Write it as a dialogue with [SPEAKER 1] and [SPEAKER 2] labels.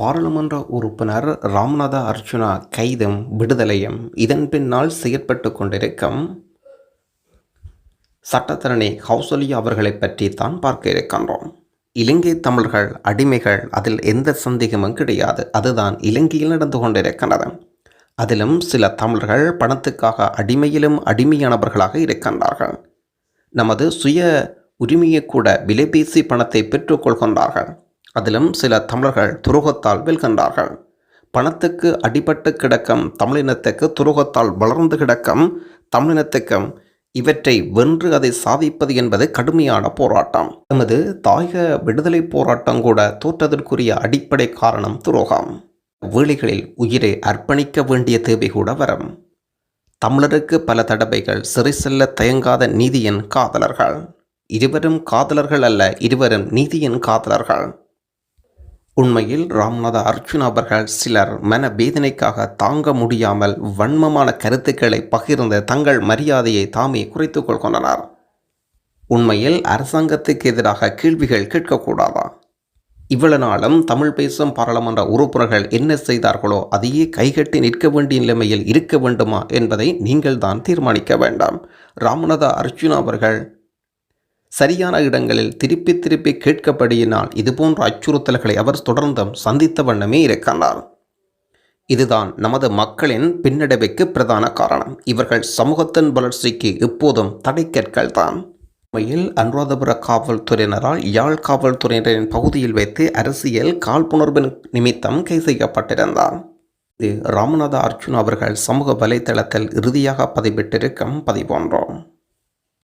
[SPEAKER 1] பாராளுமன்ற உறுப்பினர் ராம்நாத அர்ஜுனா கைதும் விடுதலையும் இதன் பின்னால் செயற்பட்டு கொண்டிருக்கும் சட்டத்தரணி ஹவுசலியா அவர்களை பற்றி தான் பார்க்க இருக்கின்றோம். இலங்கை தமிழர்கள் அடிமைகள் அதில் எந்த சந்தேகமும் கிடையாது. அதுதான் இலங்கையில் நடந்து கொண்டிருக்கின்றது. அதிலும் சில தமிழர்கள் பணத்துக்காக அடிமையிலும் அடிமையானவர்களாக இருக்கின்றார்கள். நமது சுய உரிமையை கூட விலைபேசி பணத்தை பெற்றுக்கொள்கின்றார்கள் அதிலும் சில தமிழர்கள் துரோகத்தால் வெல்கின்றார்கள். பணத்துக்கு அடிபட்டு கிடக்கும் தமிழினத்துக்கு துரோகத்தால் வளர்ந்து கிடக்கும் தமிழினத்துக்கும் இவற்றை வென்று அதை சாதிப்பது என்பது கடுமையான போராட்டம். நமது தாயக விடுதலை போராட்டம் கூட தோற்றதற்குரிய அடிப்படை காரணம் துரோகம். வேளைகளில் உயிரை அர்ப்பணிக்க வேண்டிய தேவை கூட வரும். தமிழருக்கு பல தடவைகள் சிறை செல்ல தயங்காத நீதியின் காதலர்கள். இருவரும் காதலர்கள் அல்ல இருவரும் நீதியின் காதலர்கள். உண்மையில் ராம்நாத அர்ஜுன் அவர்கள் சிலர் மன வேதனைக்காக தாங்க முடியாமல் வன்மமான கருத்துக்களை பகிர்ந்து தங்கள் மரியாதையை தாமே குறைத்துக் கொள்கின்றனர். உண்மையில் அரசாங்கத்துக்கு எதிராக கேள்விகள் கேட்கக்கூடாதா? இவ்வளவு நாளும் தமிழ் பேசும் பாராளுமன்ற உறுப்பினர்கள் என்ன செய்தார்களோ அதையே கைகட்டி நிற்க வேண்டிய நிலைமையில் இருக்க வேண்டுமா என்பதை நீங்கள் தான் தீர்மானிக்க வேண்டாம். ராமநாத அர்ஜுன் அவர்கள் சரியான இடங்களில் திருப்பி திருப்பி கேட்கப்படியினால் இதுபோன்ற அச்சுறுத்தல்களை அவர் தொடர்ந்தும் சந்தித்த வண்ணமே இருக்கின்றார். இதுதான் நமது மக்களின் பின்னடைவுக்கு பிரதான காரணம். இவர்கள் சமூகத்தின் வளர்ச்சிக்கு இப்போதும் தடைக்கற்கள் தான் உண்மையில் அனுராதபுர காவல்துறையினரால் யாழ் காவல்துறையினரின் பகுதியில் வைத்து அரசியல் காழ்ப்புணர்வின் நிமித்தம் கை செய்யப்பட்டிருந்தார். இது ராமநாத அர்ஜுன் அவர்கள் சமூக வலைத்தளத்தில் இறுதியாக பதிவிட்டிருக்கும் பதிவொன்றோம்